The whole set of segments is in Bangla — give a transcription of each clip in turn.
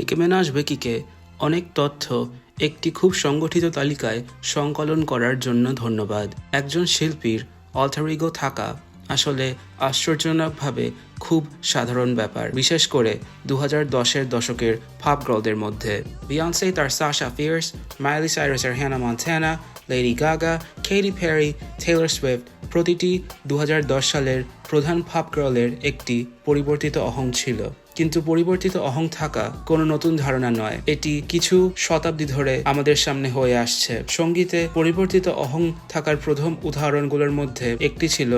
নিকি মেনাজ বেকিকে অনেক তথ্য, একটি খুব সংগঠিত তালিকায় সংকলন করার জন্য ধন্যবাদ। একজন শিল্পীর অল্টারিগো থাকা আসলে আশ্চর্যজনকভাবে খুব সাধারণ ব্যাপার, বিশেষ করে দু হাজার দশের দশকের ফাপ গার্লদের মধ্যে। বিয়ন্সে তার Sasha Fierce Miley সাইরাসের Hannah Montana Lady Gaga Katy Perry Taylor Swift প্রতিটি দু হাজার দশ সালের প্রধান ফাপ গার্লের একটি পরিবর্তিত অহং ছিল। কিন্তু পরিবর্তিত অহং থাকা কোনো নতুন ধারণা নয়। এটি কিছু শতাব্দী ধরে আমাদের সামনে হয়ে আসছে। সঙ্গীতে পরিবর্তিত অহং থাকার প্রথম উদাহরণগুলোর মধ্যে একটি ছিল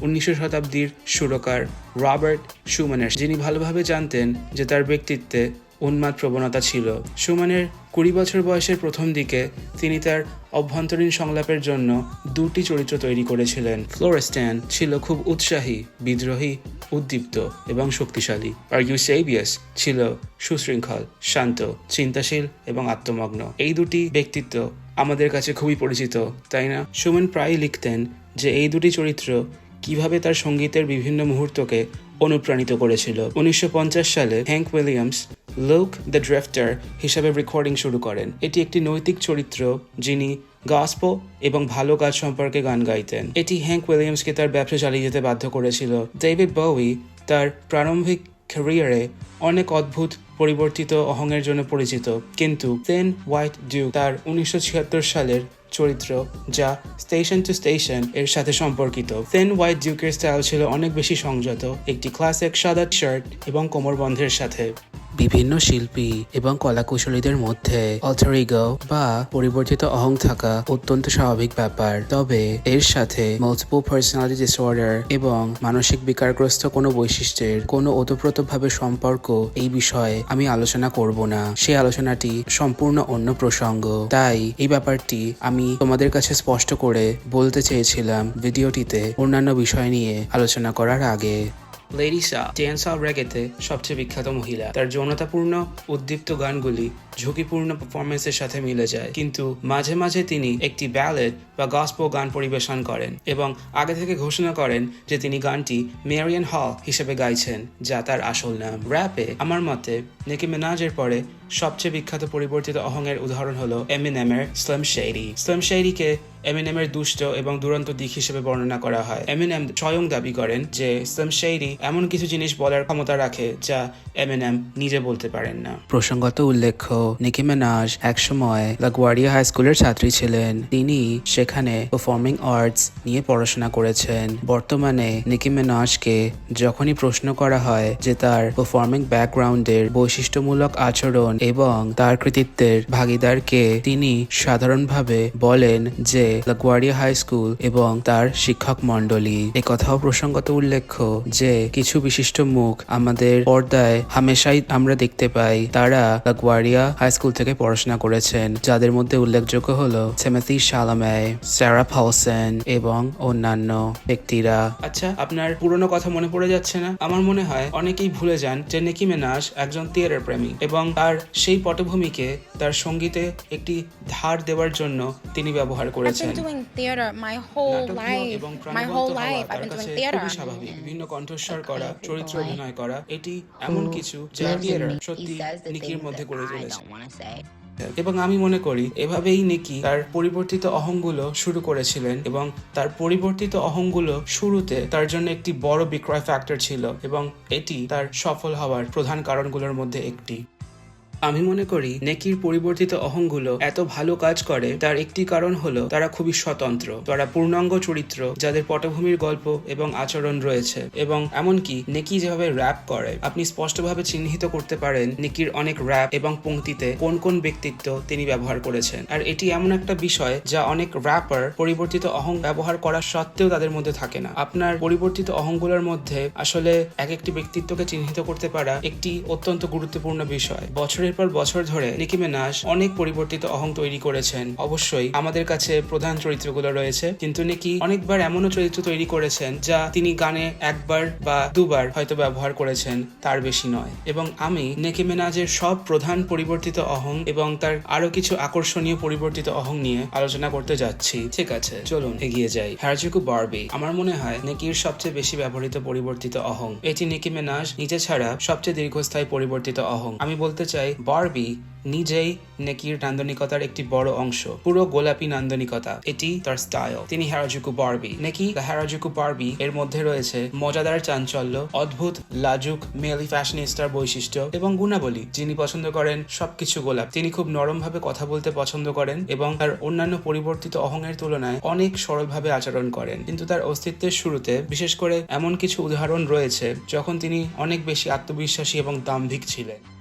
উনিশশো শতাব্দীর সুরকার রবার্ট সুমানের যিনি ভালোভাবে জানতেন যে তার ব্যক্তিত্বে উন্মাদ প্রবণতা ছিল। সুমানের কুড়ি বছর বয়সের প্রথম দিকে তিনি তার অভ্যন্তরীণ সংলাপের জন্য দুটি চরিত্র তৈরি করেছিলেন। ফ্লোরেস্ট্যান ছিল খুব উৎসাহী, বিদ্রোহী উদ্দীপ্ত এবং শক্তিশালী। আর ইউসেবিয়াস ছিল সুশৃঙ্খল, শান্ত, চিন্তাশীল এবং আত্মমগ্ন। এই দুটি ব্যক্তিত্ব আমাদের কাছে খুবই পরিচিত, তাই না? সুমন প্রায়ই লিখতেন যে এই দুটি চরিত্র কীভাবে তার সঙ্গীতের বিভিন্ন মুহূর্তকে অনুপ্রাণিত করেছিল। উনিশশো পঞ্চাশ সালে Hank Williams Luke the Drifter হিসাবে রেকর্ডিং শুরু করেন। এটি একটি নৈতিক চরিত্র যিনি গাসপো এবং ভালো কাজ সম্পর্কে গান গাইতেন। এটি হ্যাঙ্ক উইলিয়ামসকে তার ব্যবসা চালিয়ে যেতে বাধ্য করেছিল। ডেভিড বাউই তার প্রারম্ভিক ক্যারিয়ারে অনেক অদ্ভুত, পরিবর্তিত অহংয়ের জন্য পরিচিত। কিন্তু তেন হোয়াইট ডিউ তার উনিশশো ছিয়াত্তর সালের চরিত্র, যা স্টেশন টু স্টেশনের সাথে সম্পর্কিত। তেন হোয়াইট ডিউকের স্টাইল ছিল অনেক বেশি সংযত, একটি ক্লাসিক সাদা শার্ট এবং কোমরবন্ধের সাথে। বিভিন্ন শিল্পী এবং কলাকুশলীদের মধ্যে অল্টারিগো বা পরিবর্তিত অহং থাকা অত্যন্ত স্বাভাবিক ব্যাপার। তবে এর সাথে মাল্টিপল পার্সোনালিটি ডিসঅর্ডার এবং মানসিক বিকারগ্রস্ত কোনো বৈশিষ্ট্যের কোনো ওতপ্রোতভাবে সম্পর্ক এই বিষয়ে আমি আলোচনা করব না। সেই আলোচনাটি সম্পূর্ণ অন্য প্রসঙ্গ। তাই এই ব্যাপারটি আমি তোমাদের কাছে স্পষ্ট করে বলতে চেয়েছিলাম ভিডিওটিতে অন্যান্য বিষয় নিয়ে আলোচনা করার আগে। ড্যান্স আর রেগেতে সবচেয়ে বিখ্যাত মহিলা। তার যৌনতাপূর্ণ, উদ্দীপ্ত গানগুলি ঝুঁকিপূর্ণ পারফরমেন্সের সাথে মিলে যায়। কিন্তু মাঝে মাঝে তিনি একটি ব্যালেট বা গসপো গান পরিবেশন করেন এবং আগে থেকে ঘোষণা করেন যে তিনি গানটি মেরিয়ান হক হিসেবে গাইছেন, যা তার আসল নাম। র্যাপে আমার মতে নেকি মেনাজের পরে সবচেয়ে বিখ্যাত পরিবর্তিত অহংয়ের উদাহরণ হলো এমিনেমের স্লম শেরি স্লম শেরিকে এমিনেমের দুষ্ট এবং দুরন্ত দিক হিসেবে বর্ণনা করা হয়। এমিনেম স্বয়ং দাবি করেন যে স্লম শেরি এমন কিছু জিনিস বলার ক্ষমতা রাখে যা এমিনেম নিজে বলতে পারেন না। প্রসঙ্গত উল্লেখ্য, নিকি মেনাজ একসময় লাগুয়ারিয়া হাই স্কুলের ছাত্রী ছিলেন। তিনি সেখানে পারফর্মিং আর্টস নিয়ে পড়াশোনা করেছেন। বর্তমানে নিকি মেনাজকে যখনই প্রশ্ন করা হয় যে তার পারফর্মিং ব্যাকগ্রাউন্ডের বৈশিষ্ট্যমূলক আচরণ এবং তার কৃতিত্বের ভাগিদারকে তিনি সাধারণভাবে বলেন যে লাগুয়ারিয়া হাই স্কুল এবং তার শিক্ষক মণ্ডলী। কথাও প্রসঙ্গত উল্লেখ্য যে কিছু বিশিষ্ট মুখ আমাদের পর্দায় হামেশাই আমরা দেখতে পাই, তারা লাগুয়ারিয়া হাই স্কুল থেকে পড়াশোনা করেছেন, যাদের মধ্যে উল্লেখযোগ্য হলো সেমেথি সালামায় স্যারা ফাউসেন এবং অন্যান্য ব্যক্তিরা। আচ্ছা আপনার পুরনো কথা মনে পড়ে যাচ্ছে না? আমার মনে হয় অনেকেই ভুলে যান যে নেকি মেনাস একজন থিয়েটার প্রেমী এবং তার সেই পটভূমিকে তার সঙ্গীতে একটি ধার দেওয়ার জন্য তিনি ব্যবহার করেছেন. এবং স্বাভাবিক। বিভিন্ন কণ্ঠস্বর করা চরিত্র অভিনয় করা এটি এমন কিছু যা সত্যি নিকির মধ্যে করে চলেছে. এবং আমি মনে করি এভাবেই নেকি তার পরিবর্তিত অহংগুলো শুরু করেছিলেন এবং তার পরিবর্তিত অহংগুলো শুরুতে তার জন্য একটি বড় বিক্রয় ফ্যাক্টর ছিল এবং এটি তার সফল হওয়ার প্রধান কারণগুলোর মধ্যে একটি। আমি মনে করি নেকির পরিবর্তিত অহংগুলো এত ভালো কাজ করে, তার একটি কারণ হলো তারা খুবই স্বতন্ত্র। তারা পূর্ণাঙ্গ চরিত্র, যাদের পটভূমির গল্প এবং আচরণ রয়েছে। এবং এমনকি নেকি যেভাবে র্যাপ করে, আপনি স্পষ্টভাবে চিহ্নিত করতে পারেন নেকির অনেক র্যাপ এবং পংক্তিতে কোন কোন ব্যক্তিত্ব তিনি ব্যবহার করেছেন। আর এটি এমন একটা বিষয় যা অনেক র্যাপার পরিবর্তিত অহং ব্যবহার করা সত্ত্বেও তাদের মধ্যে থাকে না। আপনার পরিবর্তিত অহংগুলোর মধ্যে আসলে এক একটি ব্যক্তিত্বকে চিহ্নিত করতে পারা একটি অত্যন্ত গুরুত্বপূর্ণ বিষয়। বছরের পর বছর ধরে নিকি মিনাজ অনেক পরিবর্তিত অহং তৈরি করেছেন। অবশ্যই আমাদের কাছে প্রধান চরিত্রগুলো রয়েছে। কিন্তু নিকি অনেকবার এমনও চরিত্র তৈরি করেছেন যা তিনি গানে একবার বা দুবার হয়তো ব্যবহার করেছেন, তার বেশি নয়। এবং আমি নেকি মিনাজের সব প্রধান পরিবর্তিত অহং এবং তার আরও কিছু আকর্ষণীয় পরিবর্তিত অহং নিয়ে আলোচনা করতে যাচ্ছি। ঠিক আছে, চলুন এগিয়ে যাই। Harajuku Barbie. আমার মনে হয় নেকির সবচেয়ে বেশি ব্যবহৃত পরিবর্তিত অহং। এটি নিকি মিনাজ নিজে ছাড়া সবচেয়ে দীর্ঘস্থায়ী পরিবর্তিত অহং। আমি বলতে চাই বারবি নিজেই নেকির নান্দনিকতার একটি বড় অংশ, পুরো গোলাপি নান্দনিকতা। এটি তার স্টাইল তিনি হ্যারাজুকু বারবি। নেকি হ্যারাজুকু বারবি এর মধ্যে রয়েছে মজাদার চাঞ্চল্য, অদ্ভুত, লাজুক মেলি ফ্যাশনিস্টার বৈশিষ্ট্য এবং গুণাবলী, যিনি পছন্দ করেন সবকিছু গোলাপ। তিনি খুব নরমভাবে কথা বলতে পছন্দ করেন এবং তার অন্যান্য পরিবর্তিত অহংয়ের তুলনায় অনেক সরলভাবে আচরণ করেন। কিন্তু তার অস্তিত্বের শুরুতে বিশেষ করে এমন কিছু উদাহরণ রয়েছে যখন তিনি অনেক বেশি আত্মবিশ্বাসী এবং দাম্ভিক ছিলেন।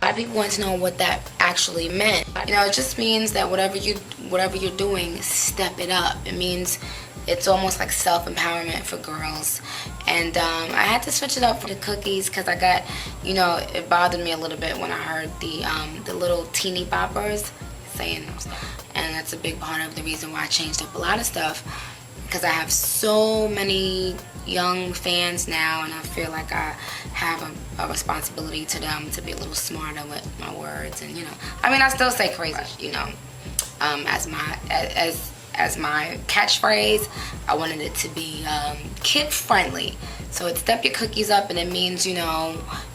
A lot of people want to know what that actually meant. You know, it just means that whatever you whatever you're doing, step it up. It means it's almost like self empowerment for girls. And um, I had to switch it up for the cookies because I got, you know, it bothered me a little bit when I heard the um, the little teeny boppers saying and that's a big part of the reason why I changed up a lot of stuff because I have so many young fans now, and I feel like I have a, a responsibility to them to be a little smarter with my words, and you know, I mean, I still say crazy, you know, um, as my as as my catchphrase. I wanted it to be um, kid friendly, so it's step your cookies up, and it means you know,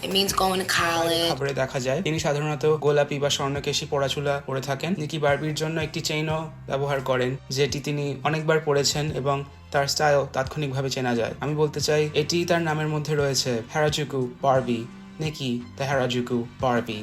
it means going to college. খবরে দেখা যায় তিনি সাধারণত গোলাপি বা স্বর্ণকেশী পড়াচুলা পরে থাকেন। নিকি বারবির জন্য একটি চেইনও ব্যবহার করেন যেটি তিনি অনেকবার পড়েছেন এবং তার স্টাইল তাৎক্ষণিকভাবে চেনা যায়। আমি বলতে চাই এটি তার নামের মধ্যে রয়েছে Harajuku Barbie. Nicki the Harajuku Barbie.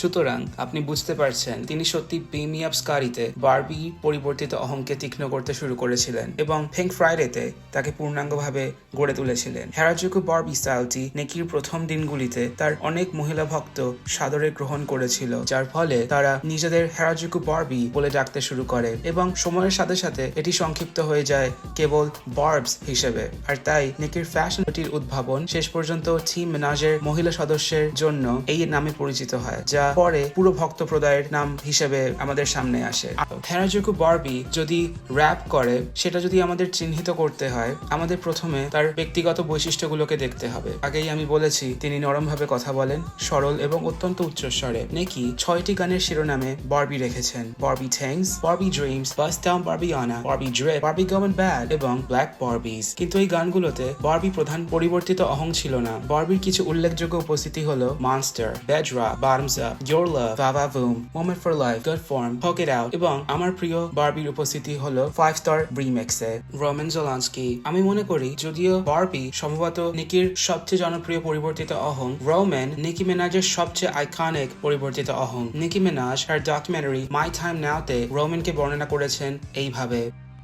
সুতরাং আপনি বুঝতে পারছেন, তিনি সত্যি বেমিয়াব স্কারিতে বারবি পরিবর্তিত অহংকে তীক্ষ্ণ করতে শুরু করেছিলেন এবং ফেঙ্ক ফ্রাইডেতে তাকে পূর্ণাঙ্গভাবে গড়ে তুলেছিলেন। হ্যারাজুকু বারবি স্টাইলটি নেকির প্রথম দিনগুলিতে তার অনেক মহিলা ভক্ত সাদরে গ্রহণ করেছিল, যার ফলে তারা নিজেদের হ্যারাজুকু বারবি বলে ডাকতে শুরু করে এবং সময়ের সাথে সাথে এটি সংক্ষিপ্ত হয়ে যায় কেবল বার্বস হিসেবে। আর তাই নেকির ফ্যাশনটির উদ্ভাবন শেষ পর্যন্ত টিম মেনাজের মহিলা সদস্যের জন্য এই নামে পরিচিত হয়, যা পরে পুরো ভক্ত প্রদায়ের নাম হিসেবে আমাদের সামনে আসে। হ্যারাজুকু বারবি যদি র্যাপ করে সেটা যদি আমাদের চিহ্নিত করতে হয় আমাদের প্রথমে তার ব্যক্তিগত বৈশিষ্ট্যগুলোকে দেখতে হবে। আগেই আমি বলেছি তিনি নরমভাবে কথা বলেন সরল এবং অত্যন্ত উচ্চস্বরে। নেকি ছয়টি গানের শিরোনামে বারবি রেখেছেন। Barbie thanks Barbie dreams bus town Barbie আনা Barbie Dre Barbie govern bad এবং ব্ল্যাক বারবিস। কিন্তু এই গানগুলোতে বারবি প্রধান পরিবর্তিত অহং ছিল না। বারবির কিছু উল্লেখযোগ্য উপস্থিতি হলো মানস্টার বেজরা বার্মসা Your Love, Vava Voom, Moment for Life, Good Form, Poke It Out এবং আমার প্রিয় বারবির উপস্থিতি হলো ফাইভ স্টার রিমেক্সে রোমান জোলান্সকি আমি মনে করি যদিও বারবি সম্ভবত নিকির সবচেয়ে জনপ্রিয় পরিবর্তিত অহং রোমান নিকি মেনাজের সবচেয়ে আইকনিক পরিবর্তিত অহং। নিকি মেনাজ তার ডকুমেন্টারি মাই টাইম নাওতে রোমানকে বর্ণনা করেছেন এইভাবে।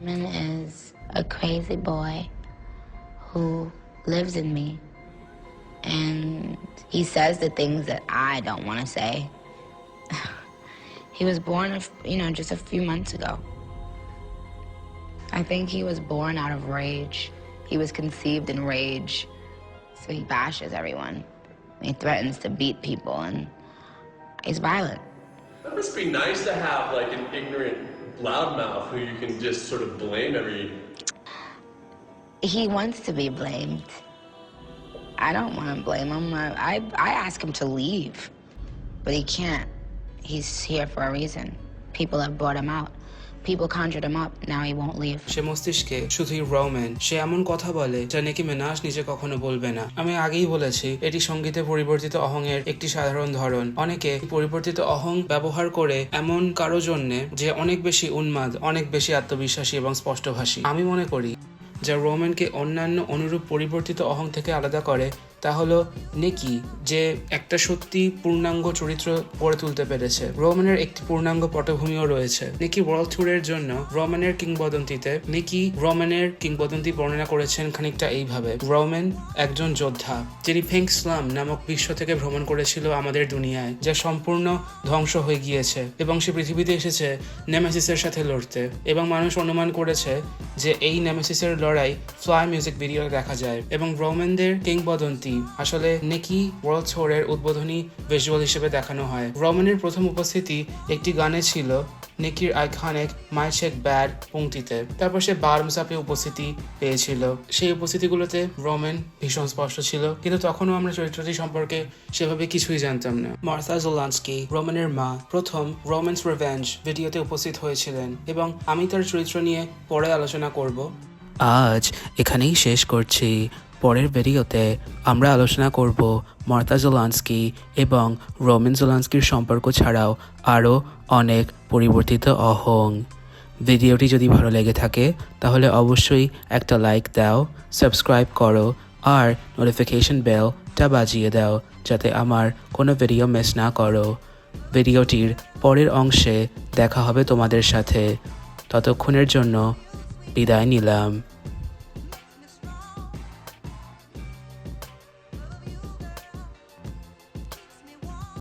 Roman is a crazy boy who lives in me. And he says the things that I don't want to say. he was born, you know, just a few months ago. I think he was born out of rage. He was conceived in rage. So he bashes everyone. He threatens to beat people and he's violent. That must be nice to have like an ignorant loudmouth who you can just sort of blame every. He wants to be blamed. I don't want to blame him. I, I, I ask him to leave, but he can't. He's here for a reason. People have brought him out. People conjured him up. Now he won't leave. সে মস্তিষ্কে শুধুই রোম্যান সে এমন কথা বলে যা নাকি মেনাস নিজে কখনো বলবে না আমি আগেই বলেছি এটি সঙ্গীতে পরিবর্তিত অহংয়ের একটি সাধারণ ধরন অনেকে পরিবর্তিত অহং ব্যবহার করে এমন কারও জন্যে যে অনেক বেশি উন্মাদ অনেক বেশি আত্মবিশ্বাসী এবং স্পষ্টভাষী আমি মনে করি যা রোমানকে অন্যান্য অনুরূপ পরিবর্তিত অহং থেকে আলাদা করে। তা হলো নেকি, যে একটা সত্যি পূর্ণাঙ্গ চরিত্র গড়ে তুলতে পেরেছে। রোমানের একটি পূর্ণাঙ্গ পটভূমিও রয়েছে। নেকি ওয়ার্ল্ড ট্যুরের জন্য রোমানের কিংবদন্তিতে নেকি রোমানের কিংবদন্তি বর্ণনা করেছেন খানিকটা এইভাবে। রোমান একজন যোদ্ধা, যিনি ফেঙ্ক স্লাম নামক বিশ্ব থেকে ভ্রমণ করেছিল আমাদের দুনিয়ায়, যা সম্পূর্ণ ধ্বংস হয়ে গিয়েছে এবং সে পৃথিবীতে এসেছে নেমেসিসের সাথে লড়তে। এবং মানুষ অনুমান করেছে যে এই নেমেসিসের লড়াই ফ্লাই মিউজিক ভিডিও দেখা যায়। এবং রোমানদের কিংবদন্তি আসলে নেকি ওয়ার্ল্ড ছোরের উদ্বোধনী ভিজুয়াল হিসেবে দেখানো হয়। রোমানের প্রথম উপস্থিতি একটি গানে ছিল নেকির আইকনিক মাই ব্যাড পংক্তিতে তারপর সে বার্মসাপে উপস্থিতি পেয়েছিল। সেই উপস্থিতিগুলোতে রোমান ভীষণ স্পষ্ট ছিল, কিন্তু তখনও আমরা চরিত্রটি সম্পর্কে সেভাবে কিছুই জানতাম না। মার্থা জোলান্সকি, রোমানের মা, প্রথম রোম্যান্স রিভেঞ্জ ভিডিওতে উপস্থিত হয়েছিলেন এবং আমি তার চরিত্র নিয়ে পরে আলোচনা করব। আজ এখানেই শেষ করছি। পরের ভিডিওতে আমরা আলোচনা করব মার্তা জোলান্সকি এবং রোমেন জোলান্সকির সম্পর্ক ছাড়াও আরও অনেক পরিবর্তিত অহং। ভিডিওটি যদি ভালো লেগে থাকে, তাহলে অবশ্যই একটা লাইক দাও, সাবস্ক্রাইব করো, আর নোটিফিকেশন বেলটা বাজিয়ে দাও যাতে আমার কোনো ভিডিও মিস না করো। ভিডিওটির পরের অংশে দেখা হবে তোমাদের সাথে। ততক্ষণের জন্য বিদায় নিলাম।